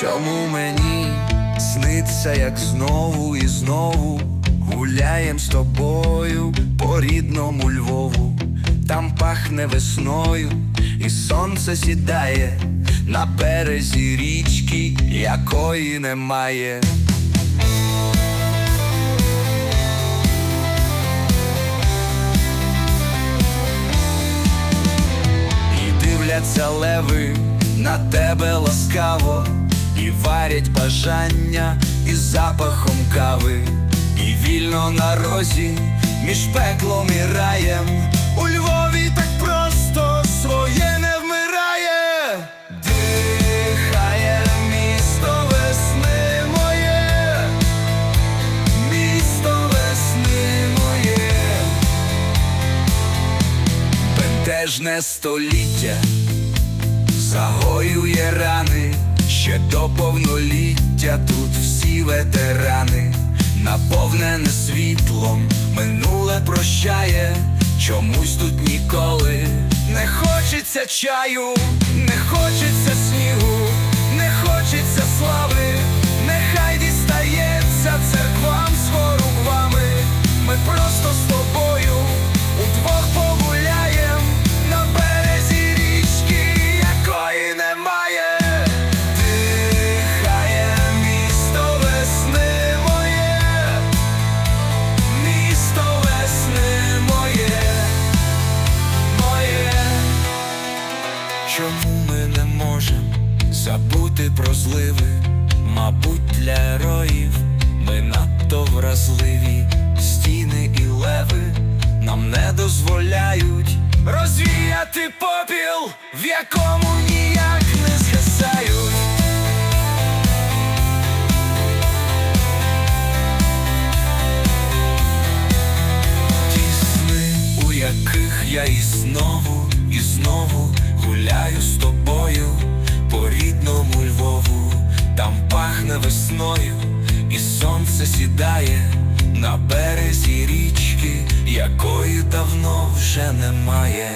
Чому мені сниться, як знову і знову гуляєм з тобою по рідному Львову, там пахне весною, і сонце сідає на березі річки, якої немає. І дивляться леви на тебе ласкаво, і варять бажання із запахом кави, і вільно на розі між пеклом і раєм. У Львові так просто своє не вмирає, дихає місто весни моє, місто весни моє. Бентежне століття загоює рани, ще до повноліття тут всі ветерани, наповнене світлом, минуле прощає, чомусь тут ніколи не хочеться чаю, не Чому ми не можемо забути про зливи? Мабуть, для героїв ми надто вразливі, стіни і леви нам не дозволяють розвіяти попіл, в якому ніяк не згасають. Ті у яких я і знову, і знову гуляю з тобою по рідному Львову, там пахне весною, і сонце сідає на березі річки, якої давно вже немає.